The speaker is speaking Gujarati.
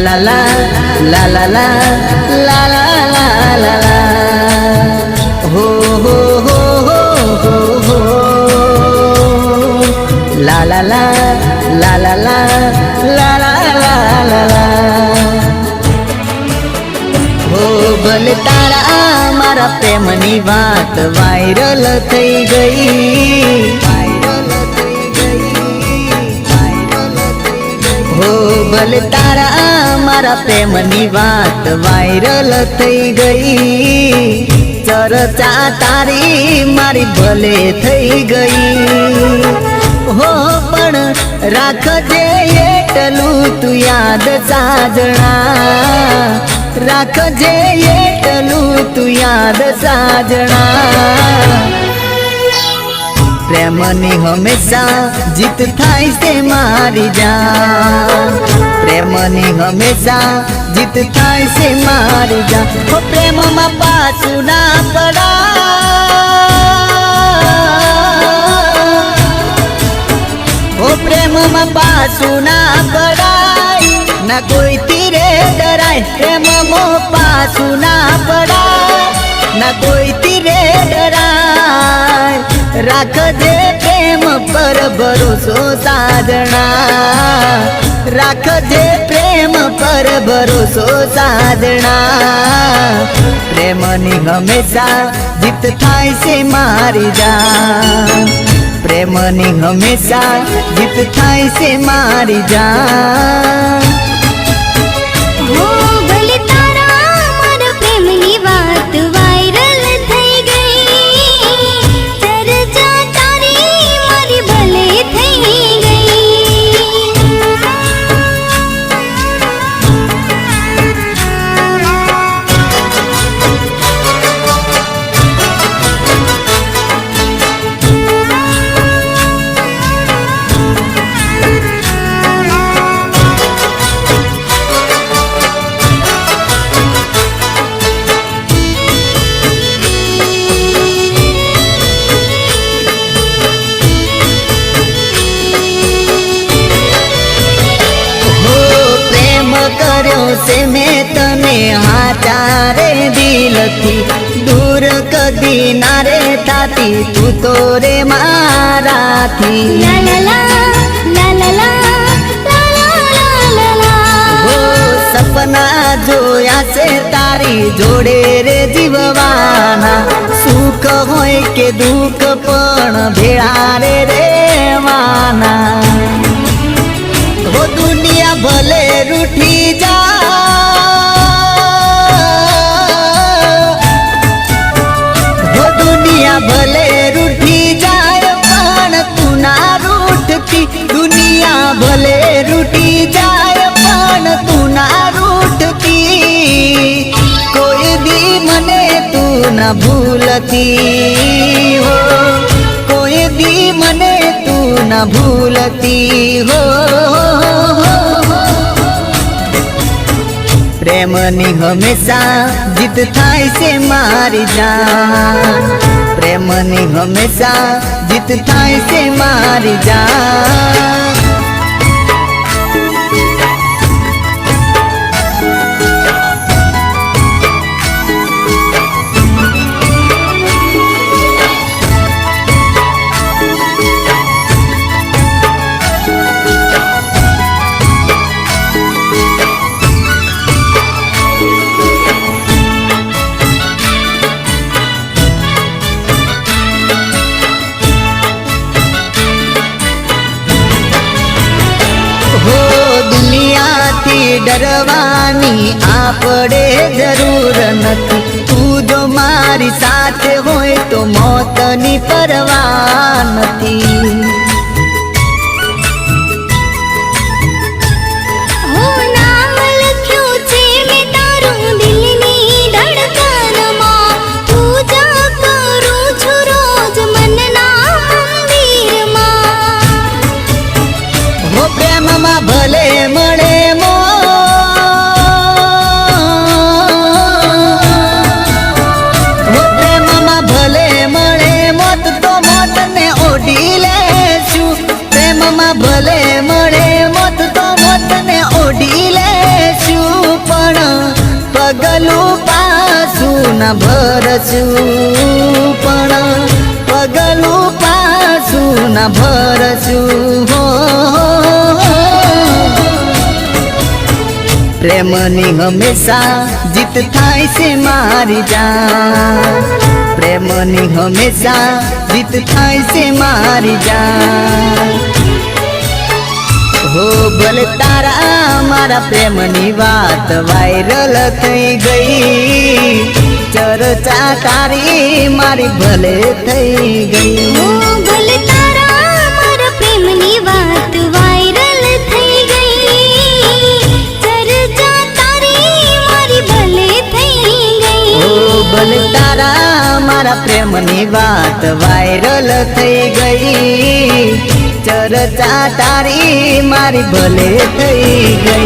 લા la la લા la la la la la la હો ho ho ho ho હો la la la la la la la la la la લા હો ભલે તારા મારા પ્રેમની વાત વાયરલ થઈ ગઈ ભલે તારા મારા પ્રેમની વાત વાયરલ થઈ ગઈ. ચર્ચા તારી મારી ભલે થઈ ગઈ. હો, પણ રાખજે એટલું તું યાદ સાજણા. રાખજે એટલું તું યાદ સાજણા. પ્રેમની હંમેશા જીત થાય છે મારી જાન. પ્રેમની હંમેશા જીત થાય છે મારી જાન. પ્રેમમાં પાછું ના પડા પ્રેમમાં પાછું ના પડાય. ના કોઈ તીરે ડરાય. પ્રેમમાં પાછું ના પડાય. ના કોઈ તીરે ડરાય. રાખજે પ્રેમ પર ભરોસો સાધણા રાખજે પ્રેમ પર ભરોસો સાધણા પ્રેમની હંમેશા જીત થાય છે મારી જાન. પ્રેમની હંમેશા જીત થાય છે મારી જાન. દિવસે મેં તને હાચારે દિલથી દૂર કદી ના રે થાતી તું તો રે મારાથી. સપના જોયા છે તારી જોડે રે જીવવાના. સુખ હોય કે દુઃખ પણ ભેળા રે દુનિયા ભલે રૂઠી જાય, પણ તું ના રૂઠતી દુનિયા ભલે રૂઠી જાય, પણ તું ના રૂઠતી કોઈ દી મને તું ના ભૂલતી હો. કોઈ દી મને તું ના ભૂલતી હો. પ્રેમની હંમેશા જીત થાય છે મારી જાન પ્રેમની હંમેશા જીત થાય છે મારી જાન ડરવાની આપણે જરૂર નથી. તું જો મારી સાથે હોય તો મોતની પરવા નથી. ના ભરશું પણ પગલું પાછું ના ભરશું પ્રેમની હંમેશા જીત થાય છે મારી જાન. પ્રેમની હંમેશા જીત થાય છે મારી જાન. હો, ભલે તારા, મારા પ્રેમની વાત વાયરલ થઈ ગઈ ચર્ચા તારી મારી ભલે થઈ ગઈ. ભલે તારા મારા પ્રેમની વાત વાયરલ થઈ ગઈ. ચર્ચા તારી મારી ભલે થઈ ઓ ગઈ ભલે તારા મારા પ્રેમની વાત વાયરલ થઈ ગઈ. ચર્ચા તારી મારી ભલે થઈ ગઈ.